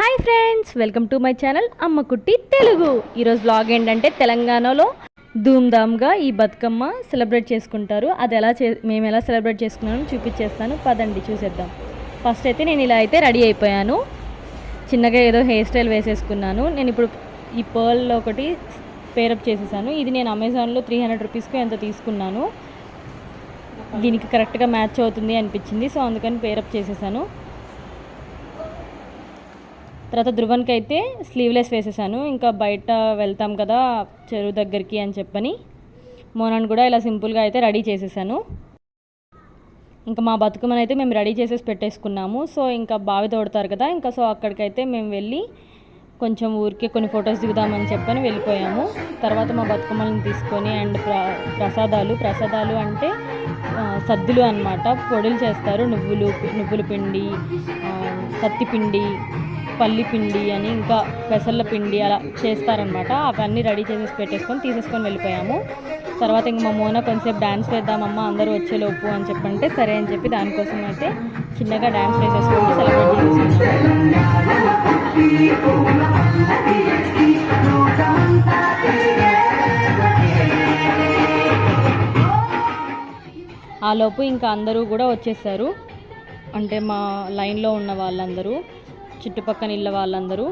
Hi friends welcome to my channel అమ్మ కుట్టి తెలుగు ఈరోజు బ్లాగ్ ఏంటంటే తెలంగాణలో ధూమ్ధామ్గా ఈ బతుకమ్మ సెలబ్రేట్ చేసుకుంటారు. అది ఎలా చే మేము ఎలా సెలబ్రేట్ చేసుకున్నామో చూపించేస్తాను. పదండి చూసేద్దాం. ఫస్ట్ అయితే నేను ఇలా అయితే రెడీ అయిపోయాను. చిన్నగా ఏదో హెయిర్ స్టైల్ వేసేసుకున్నాను. నేను ఇప్పుడు ఈ పర్ల్ ఒకటి పేరప్ చేసేసాను. ఇది నేను అమెజాన్లో త్రీ హండ్రెడ్ రూపీస్కి ఎంత తీసుకున్నాను? దీనికి కరెక్ట్గా మ్యాచ్ అవుతుంది అనిపించింది. సో అందుకని పేరప్ చేసేసాను. తర్వాత ధ్రువన్కి అయితే స్లీవ్లెస్ వేసేసాను. ఇంకా బయట వెళ్తాం కదా చెరువు దగ్గరికి అని చెప్పని మోనాన్ని కూడా ఇలా సింపుల్గా అయితే రెడీ చేసేసాను. ఇంకా మా బతుకమ్మని అయితే మేము రెడీ చేసేసి పెట్టేసుకున్నాము. సో ఇంకా బావి తోడతారు కదా ఇంకా సో అక్కడికైతే మేము వెళ్ళి కొంచెం ఊరికే కొన్ని ఫొటోస్ దిగుదామని చెప్పని వెళ్ళిపోయాము. తర్వాత మా బతుకమ్మలను తీసుకొని అండ్ ప్ర ప్రసాదాలు ప్రసాదాలు అంటే సద్దులు అన్నమాట. పొడులు చేస్తారు. నువ్వులు నువ్వుల పిండి సత్తిపిండి సత్తి పిండి పల్లి పిండి అని ఇంకా పెసర్ల పిండి అలా చేస్తారనమాట. అవన్నీ రెడీ చేసేసి పెట్టేసుకొని తీసేసుకొని వెళ్ళిపోయాము. తర్వాత ఇంక మా మోన కొంచెంసేపు డ్యాన్స్ వేద్దామమ్మా అందరూ వచ్చేలోపు అని చెప్పంటే సరే అని చెప్పి దానికోసం అయితే చిన్నగా డ్యాన్స్ వేసేసుకొని సెలబ్రేట్ చేసేసుకున్నాము. ఆ లోపు ఇంకా అందరూ కూడా వచ్చేసారు. అంటే మా లైన్లో ఉన్న వాళ్ళందరూ. చుట్టుపక్కల ఇళ్ళ వాళ్ళందరూ.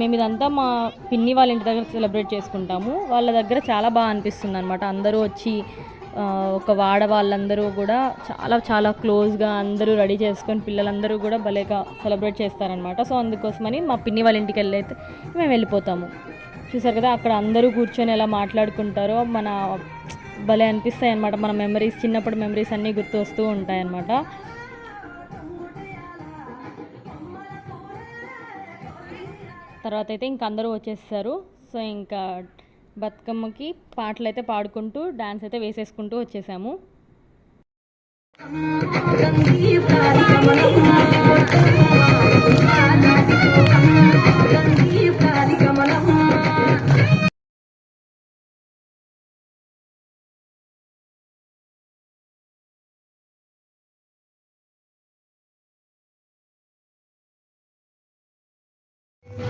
మేము ఇదంతా మా పిన్ని వాళ్ళ ఇంటి దగ్గర సెలబ్రేట్ చేసుకుంటాము. వాళ్ళ దగ్గర చాలా బాగా అనిపిస్తుంది అనమాట అందరూ వచ్చి ఒక వాడ వాళ్ళందరూ కూడా చాలా చాలా క్లోజ్గా అందరూ రెడీ చేసుకొని పిల్లలందరూ కూడా భలేగా సెలబ్రేట్ చేస్తారనమాట సో అందుకోసమని మా పిన్ని వాళ్ళ ఇంటికి వెళ్ళైతే మేము వెళ్ళిపోతాము. చూసారు కదా అక్కడ అందరూ కూర్చొని ఎలా మాట్లాడుకుంటారో మన భలే అనిపిస్తాయి అనమాట మన మెమరీస్ చిన్నప్పుడు మెమరీస్ అన్నీ గుర్తు వస్తూ ఉంటాయన్నమాట. తర్వాత అయితే ఇంక అందరూ వచ్చేసారు సో ఇంకా బతుకమ్మకి పాటలు అయితే పాడుకుంటూ డాన్స్ అయితే వేసేసుకుంటూ వచ్చేసాము ఒక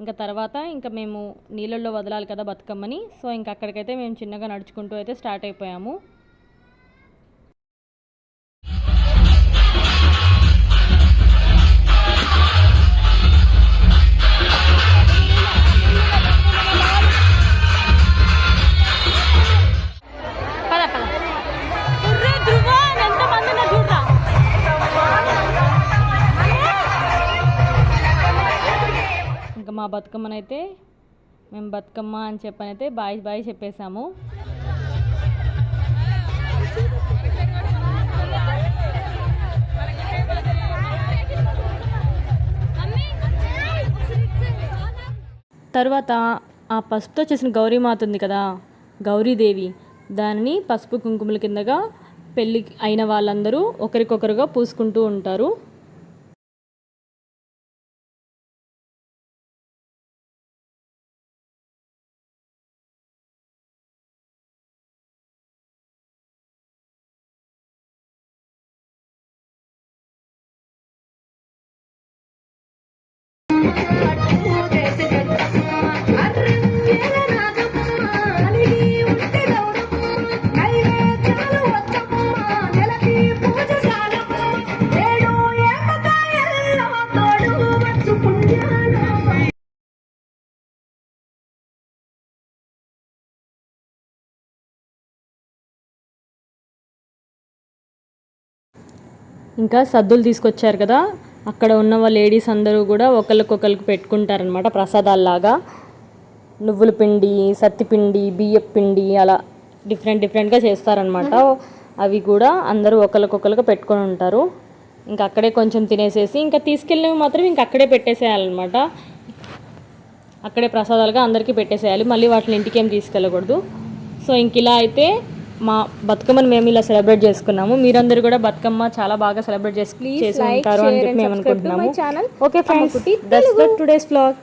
ఇంకా తర్వాత ఇంకా మేము నీళ్ళల్లో వదలాలి కదా బతుకమ్మని. సో ఇంకా అక్కడికైతే మేము చిన్నగా నడుచుకుంటూ అయితే స్టార్ట్ అయిపోయాము. ఇంకా మా బతుకమ్మనైతే మేము బతుకమ్మ అని చెప్పనైతే బాయ్ బాయ్ చెప్పేశాము. తర్వాత ఆ పసుపుతో చేసిన గౌరీమాత ఉంది కదా గౌరీదేవి దానిని పసుపు కుంకుమల కిందగా పెళ్ళి అయిన వాళ్ళందరూ ఒకరికొకరుగా పూసుకుంటూ ఉంటారు. ఇంకా సద్దులు తీసుకొచ్చారు కదా. అక్కడ ఉన్న లేడీస్ అందరూ కూడా ఒకరికొకరికి పెట్టుకుంటారనమాట ప్రసాదాల్లాగా. నువ్వుల పిండి సత్తిపిండి బియ్యపు పిండి అలా డిఫరెంట్ డిఫరెంట్గా చేస్తారనమాట అవి కూడా అందరూ ఒకరికొకరికి పెట్టుకొని ఉంటారు. ఇంకా అక్కడే కొంచెం తినేసేసి ఇంకా తీసుకెళ్ళినవి మాత్రం ఇంకా అక్కడే పెట్టేసేయాలన్నమాట. అక్కడే ప్రసాదాలుగా అందరికీ పెట్టేసేయాలి. మళ్ళీ వాటిని ఇంటికి ఏం తీసుకెళ్ళకూడదు. సో ఇంక ఇలా అయితే మా బతుకమ్మని మేము ఇలా సెలబ్రేట్ చేసుకున్నాము. మీరందరూ కూడా బతుకమ్మ చాలా బాగా సెలబ్రేట్ చేసి చేసి ఉంటారు అని చెప్పి మేము అనుకుంటున్నాము. Okay friends that's today's vlog